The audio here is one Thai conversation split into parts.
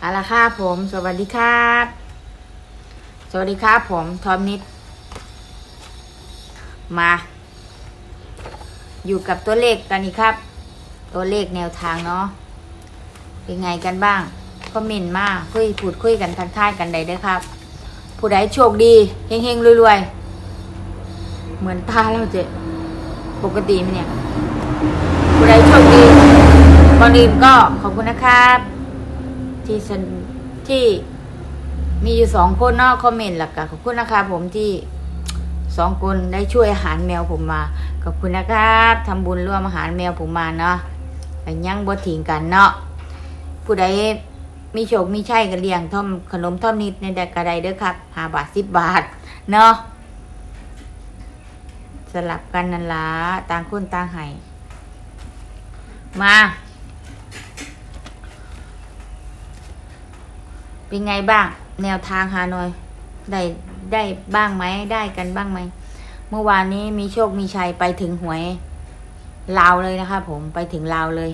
เอาละครับผม สวัสดีครับ สวัสดีครับผม ทอมนิด มา อยู่กับตัวเลขกันอีกครับ ตัวเลขแนวทางเนาะ เป็นไงกันบ้าง คอมเมนต์มาคุยพูดคุยกันทักทายกันได้เด้อครับ ผู้ใดโชคดี เฮงๆรวยๆ เหมือนตาเราเจะปกติไหมเนี่ย ผู้ใดโชคดีก่อนอื่นก็ขอบคุณนะครับ ที่ฉันที่มีอยู่สองคนเนอกคอมเมนต์หลักขอบคุณนะครับผมที่สองคนได้ช่วยอาหารแมวผมมา ขอบคุณนะครับทำบุญร่วมอาหารแมวผมมาเนาะแต่ยังบ่ทิ้งกันเนาะผู้ใดมีโชคมีชัยกันเลี้ยงท่อมขนมท่อมนิดในแดกกระไดเด้อครับห้าบาทสิบบาท เนาะสลับกันนั่นละต่างคนต่างให้มา เป็นไงบ้าง แนวทางฮานอยได้ได้บ้างไหมได้กันบ้างไหมเมื่อวานนี้มีโชคมีชัยไปถึงหวยลาวเลยนะคะผมไปถึงลาวเลย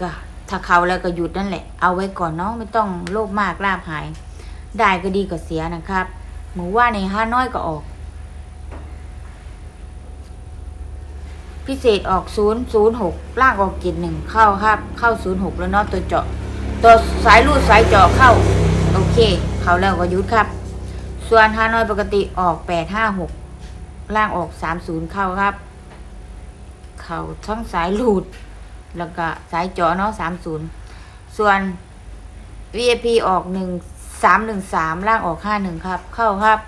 ก็ถ้าเขาแล้วก็หยุดนั่นแหละ เอาไว้ก่อนเนาะไม่ต้องโลภมากลาบหาย ได้ก็ดีกว่าเสียนะครับหมูว่าในห้าน้อยก็ออก พิเศษออกศูนย์ศูนย์หกล่างออกเกียหนึ่งเข้าครับ เข้าศูนย์หกแล้วเนาะตัวเจาะ ตัวสายรูดสายจาะเข้า โอเค เขาแล้วก็ยุดครับ ส่วนฮานอยปกติออกแปดห้าหกล่างออกสามศูนย์เข้าครับ เขาทั้งสายรูด แล้วก็สายจาะเนาะสามศูนย์ส่วน VIP ออกหนึ่งสามหนึ่งสามล่างออกห้าหนึ่งครับ เข้าครับ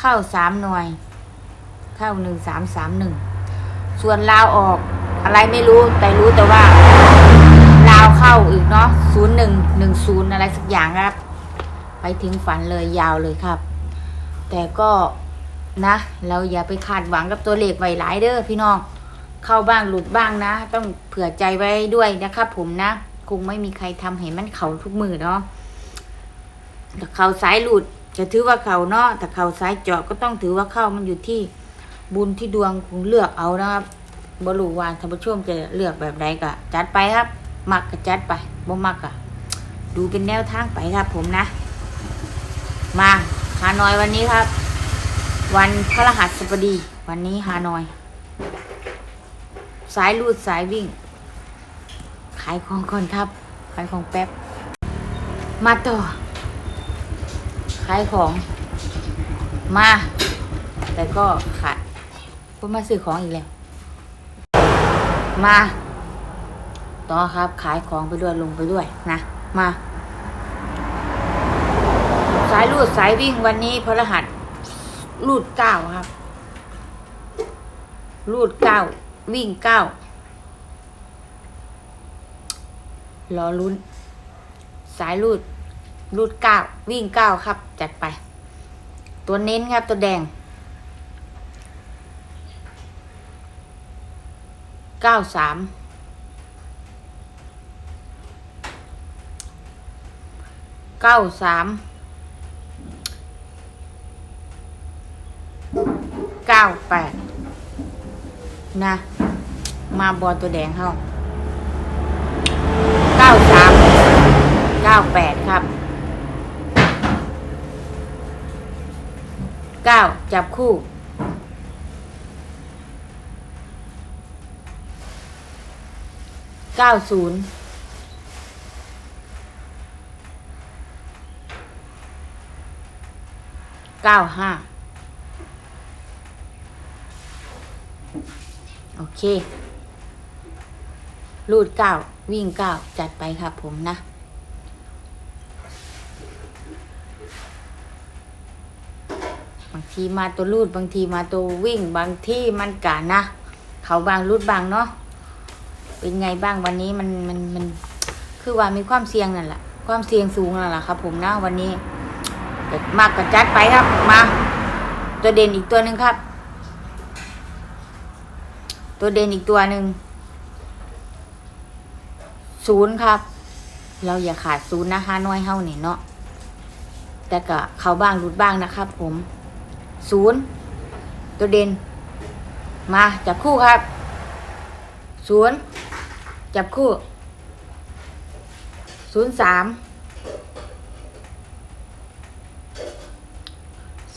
เข้าสามหน่วย เข้าหนึ่งสามสามหนึ่งส่วนลาวออกอะไรไม่รู้แต่รู้แต่ว่าาวเข้าอีกเนาะศูนย์หนึ่งหนึ่งศูนย์อะไรสักอย่างครับ ไปถึงฝันเลยยาวเลยครับ แต่ก็นะ เราอย่าไปคาดหวังกับตัวเลขไวหลายเด้อพี่น้อง เข้าบ้างหลุดบ้างนะ ต้องเผื่อใจไว้ด้วยนะครับผมนะ คงไม่มีใครทำให้มันเข่าทุกมือเนาะแต่เข่าสายหลุดจะถือว่าเข่าเนาะแต่เข่าสายเจาะก็ต้องถือว่าเข้ามันอยู่ที่บุญที่ดวงคงเลือกเอานะครับบรูวานท่านผู้ชมจะเลือกแบบใดก็จัดไปครับ มักก็จัดไปบ่มักก็ดูเป็นแนวทางไปครับผมนะ มาฮานอยวันนี้ครับ วันพระรหัสบดี วันนี้ฮานอย สายรูดสายวิ่ง ขายของก่อนครับ ขายของแป๊บ มาต่อ ขายของ มา แต่ก็ขายก็มาซื้อของอีกแล้ว มา ต่อครับ ขายของไปด้วยลงไปด้วยนะมา สายรูดสายวิ่งวันนี้พระหัสรูดเก้าครับรูดเก้าวิ่งเก้ารอลุ้น สายรูดรูดเก้าวิ่งเก้าครับ จัดไป ตัวเน้นครับตัวแดงเก้าสาม เก้าสามเก้าแปดนะ มาบอลตัวแดงเข้าเก้าสามเก้าแปดครับเก้าจับคู่เก้าศูนย์ เก้าห้าโอเค รูดเก้าวิ่งเก้าจัดไปครับผมนะ บางทีมาตัวรูดบางทีมาตัววิ่งบางที่มันกะนะ เขาบางรูดบางเนาะเป็นไงบ้างวันนี้มันมันมัน คือว่ามีความเสี่ยงนั่นแหละ ความเสี่ยงสูงนั่นแหละครับผมนะวันนี้ มากกระจัดไปครับ มา ตัวเด่นอีกตัวหนึ่งครับ ตัวเด่นอีกตัวหนึ่งศูนย์ครับ เราอย่าขาดศูนย์นะฮานอยเฮาเนี่ยเนาะแต่ก็เขาบ้างหลุดบ้างนะครับ ผมศูนย์ตัวเด่น มาจับคู่ครับศูนย์จับคู่ศูนย์สาม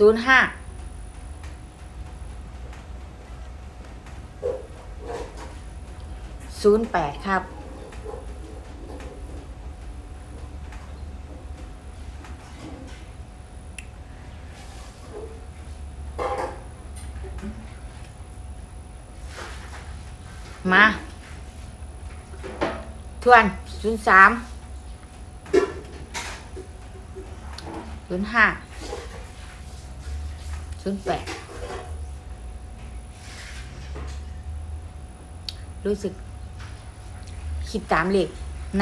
ศูนย์ห้าศูนย์แปดครับมาทวนศูนย์สามศูนย์ห้า ศูนแปดรู้สึก คิดตามเหลข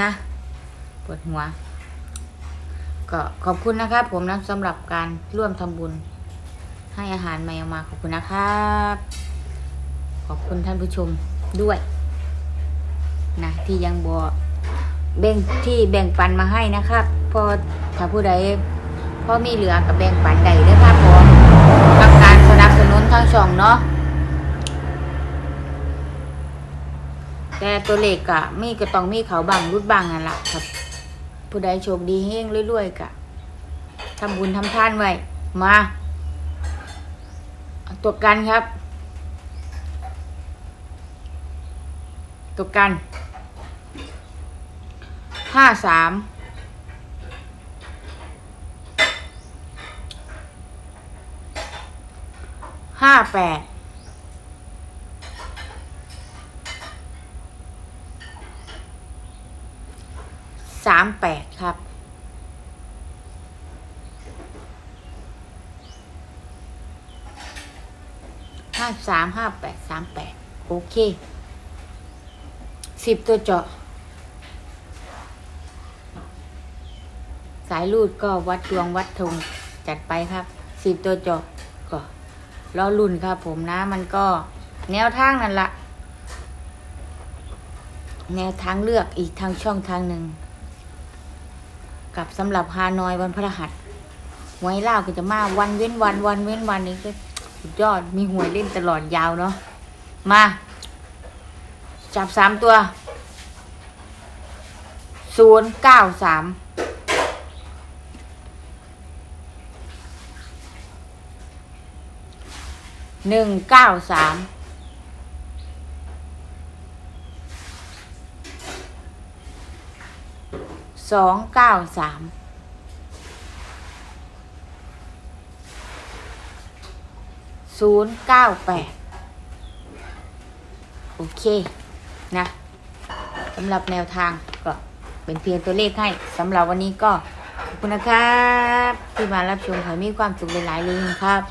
นะปวดหัว ก็ขอบคุณนะครับผมนะสำหรับการร่วมทำบุญ ให้อาหารแมวมาขอบคุณนะครับ ขอบคุณท่านผู้ชมด้วยนะที่ยังบอแบ่งที่แบ่งปันมาให้นะครับ พอถ้าผู้ใดพอมีเหลือกับแบ่งปันใดเด้อครับผมกับ นับสนุนทางช่องเนาะแต่ตัวเลขกะมีก็ต้องมีเขาบางรุดบางนั่นแหละครับ ผู้ใดโชคดีเฮงเรื่อยๆกะทำบุญทำทานไว้ มาเอาตัวกันครับ ตัวกันห้าสาม ห้าแปดสามแปดครับ ห้าสามห้าแปดสามแปดโอเคสิบตัวเจาะ สายรูดก็วัดดวงวัดธงจัดไปครับสิบตัวเจาะก็ รอรุ่นครับผมนะ มันก็แนวทางนั่นละแนวทางเลือกอีกทางช่องทางหนึ่ง กับสำหรับฮานอยวันพฤหัสหวยเล่าวก็จะมาวันเว้นวัน วันเว้นวันนี้ก็สุดยอดมีหวยเล่นตลอดยาวเนาะมา จับสามตัวศูนย์เก้าสาม หนึ่งเก้าสามสองเก้าสามศูนย์เก้าแปดโอเค นะสำหรับแนวทางก็เป็นเพียงตัวเลขให้สำหรับวันนี้ก็ขอบคุณนะครับ ที่มารับชมขอให้มีความสุขหลายๆเลยครับ